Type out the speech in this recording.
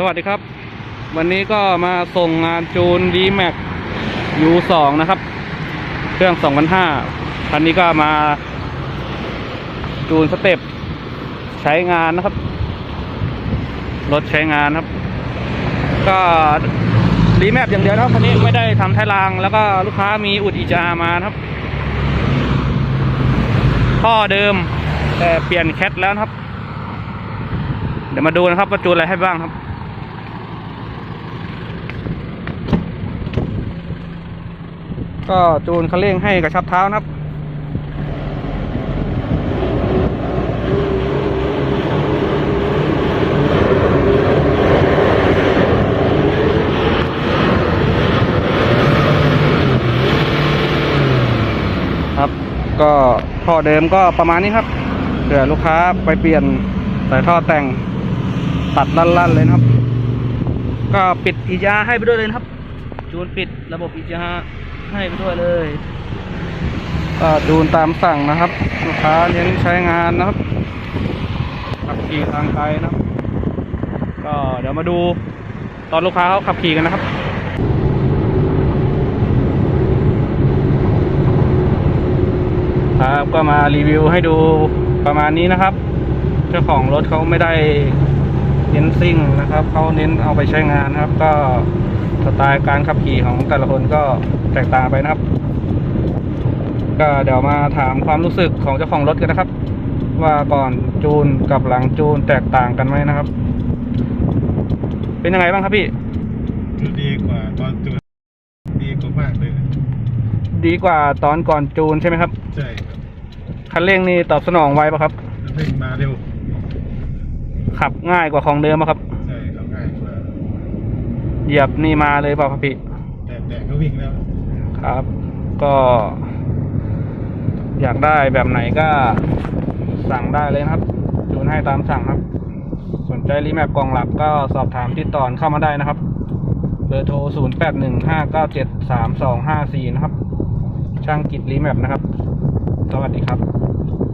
สวัสดีครับ วันนี้ก็มาส่งงานจูน d m a x U2 นะครับ เครื่อง2,500คันนี้ก็มา จูนสเต็ปใช้งานนะครับ รถใช้งานครับ ก็รีแมปอย่างเดียวนะคันนี้ไม่ได้ทำท้ายราง แล้วก็ลูกค้ามีอุดอีจามานะครับท่อเดิม แต่เปลี่ยนแคทแล้วครับ เดี๋ยวมาดูนะครับว่าจูนอะไรให้บ้างครับ ก็จูนคันเร่งให้กระชับเท้านะครับครับก็ท่อเดิมก็ประมาณนี้ครับเผื่อลูกค้าไปเปลี่ยนใส่ท่อแต่งตัดลั่นๆเลยนะครับ ก็ปิดอียาให้ไปด้วยเลยนะครับ จูนปิดระบบอียา ให้ไปด้วยเลยก็จูตามสั่งนะครับลูกค้าเน้นใช้งานนะครับขับขี่ทางไกลนะครับ ก็เดี๋ยวมาดูตอนลูกค้าเขาขับขี่กันนะครับครับก็มารีวิวให้ดูประมาณนี้นะครับ เจ้าของรถเขาไม่ได้เน้นซิ่งนะครับเขาเน้นเอาไปใช้งานนะครับ ก็ สไตล์การขับขี่ของแต่ละคนก็แตกต่างไปนะครับ ก็เดี๋ยวมาถามความรู้สึกของเจ้าของรถกันนะครับ ว่าก่อนจูนกับหลังจูนแตกต่างกันไหมนะครับ เป็นยังไงบ้างครับพี่ดีกว่าตอนจูนดีกว่ามากเลย ดีกว่าตอนก่อนจูนใช่ไหมครับ ใช่ครับคันเร่งนี่ตอบสนองไวปะครับเร่งมาเร็ว ขับง่ายกว่าของเดิมปะครับใช่ครับง่ายกว่า เหยียบนี่มาเลยเปล่าครับพี่แต่แต่ก็วิ่งแล้วครับ ก็ อยากได้แบบไหนก็สั่งได้เลยนะครับจูนให้ตามสั่งครับ สนใจรีแมปกล่องหลักก็สอบถามที่ตอนเข้ามาได้นะครับเบอร์โทร 0 8 1 5 9 7 3 2 5 4 นะครับ ช่างกิจรีแมปนะครับ สวัสดีครับ